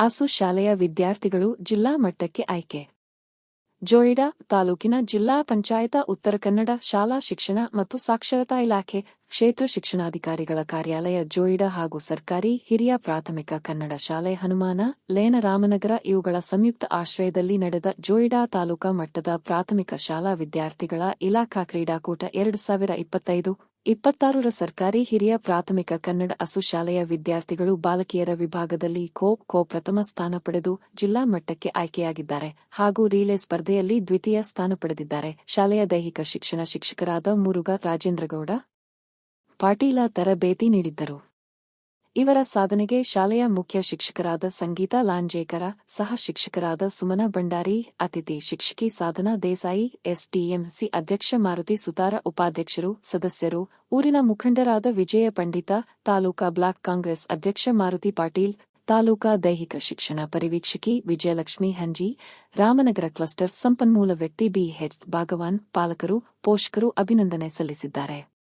ಆಸು ಶಾಲೆಯ ವಿದ್ಯಾರ್ಥಿಗಳು ಜಿಲ್ಲಾ ಮಟ್ಟಕ್ಕೆ ಆಯ್ಕೆ. ಜೋಯಿಡಾ ತಾಲೂಕಿನ ಜಿಲ್ಲಾ ಪಂಚಾಯತ ಉತ್ತರ ಕನ್ನಡ ಶಾಲಾ ಶಿಕ್ಷಣ ಮತ್ತು ಸಾಕ್ಷರತಾ ಇಲಾಖೆ ಕ್ಷೇತ್ರ ಶಿಕ್ಷಣಾಧಿಕಾರಿಗಳ ಕಾರ್ಯಾಲಯ ಜೋಯಿಡಾ ಹಾಗೂ ಸರ್ಕಾರಿ ಹಿರಿಯ ಪ್ರಾಥಮಿಕ ಕನ್ನಡ ಶಾಲೆ ಹನುಮಾನ ಲೇನ ರಾಮನಗರ ಇವುಗಳ ಸಂಯುಕ್ತ ಆಶ್ರಯದಲ್ಲಿ ನಡೆದ ಜೋಯಿಡಾ ತಾಲೂಕಾ ಮಟ್ಟದ ಪ್ರಾಥಮಿಕ ಶಾಲಾ ವಿದ್ಯಾರ್ಥಿಗಳ ಇಲಾಖಾ ಕ್ರೀಡಾಕೂಟ ಎರಡು ಸಾವಿರ ಇಪ್ಪತ್ತೈದು ಇಪ್ಪತ್ತಾರರ ಸರ್ಕಾರಿ ಹಿರಿಯ ಪ್ರಾಥಮಿಕ ಕನ್ನಡ ಅಸು ಶಾಲೆಯ ವಿದ್ಯಾರ್ಥಿಗಳು ಬಾಲಕಿಯರ ವಿಭಾಗದಲ್ಲಿ ಖೋ ಖೋ ಪ್ರಥಮ ಸ್ಥಾನ ಪಡೆದು ಜಿಲ್ಲಾ ಮಟ್ಟಕ್ಕೆ ಆಯ್ಕೆಯಾಗಿದ್ದಾರೆ ಹಾಗೂ ರೀಲೆ ಸ್ಪರ್ಧೆಯಲ್ಲಿ ದ್ವಿತೀಯ ಸ್ಥಾನ ಪಡೆದಿದ್ದಾರೆ. ಶಾಲೆಯ ದೈಹಿಕ ಶಿಕ್ಷಣ ಶಿಕ್ಷಕರಾದ ಮುರುಘಾ ರಾಜೇಂದ್ರಗೌಡ ಪಾಟೀಲ ತರಬೇತಿ ನೀಡಿದ್ದರು. ಇವರ ಸಾಧನೆಗೆ ಶಾಲೆಯ ಮುಖ್ಯ ಶಿಕ್ಷಕರಾದ ಸಂಗೀತಾ ಲಾಂಜೇಕರ, ಸಹ ಶಿಕ್ಷಕರಾದ ಸುಮನ ಭಂಡಾರಿ, ಅತಿಥಿ ಶಿಕ್ಷಕಿ ಸಾಧನಾ ದೇಸಾಯಿ, ಎಸ್ಡಿಎಂಸಿ ಅಧ್ಯಕ್ಷ ಮಾರುತಿ ಸುತಾರ ಉಪಾಧ್ಯಕ್ಷರು, ಸದಸ್ಯರು, ಊರಿನ ಮುಖಂಡರಾದ ವಿಜಯ ಪಂಡಿತ, ತಾಲೂಕಾ ಬ್ಲಾಕ್ ಕಾಂಗ್ರೆಸ್ ಅಧ್ಯಕ್ಷ ಮಾರುತಿ ಪಾಟೀಲ್, ತಾಲೂಕಾ ದೈಹಿಕ ಶಿಕ್ಷಣ ಪರಿವೀಕ್ಷಕಿ ವಿಜಯಲಕ್ಷ್ಮಿ ಹಂಜಿ, ರಾಮನಗರ ಕ್ಲಸ್ಟರ್ ಸಂಪನ್ಮೂಲ ವ್ಯಕ್ತಿ ಬಿಎಚ್ ಭಾಗವಾನ್ ಪಾಲಕರು, ಪೋಷಕರು ಅಭಿನಂದನೆ ಸಲ್ಲಿಸಿದ್ದಾರೆ.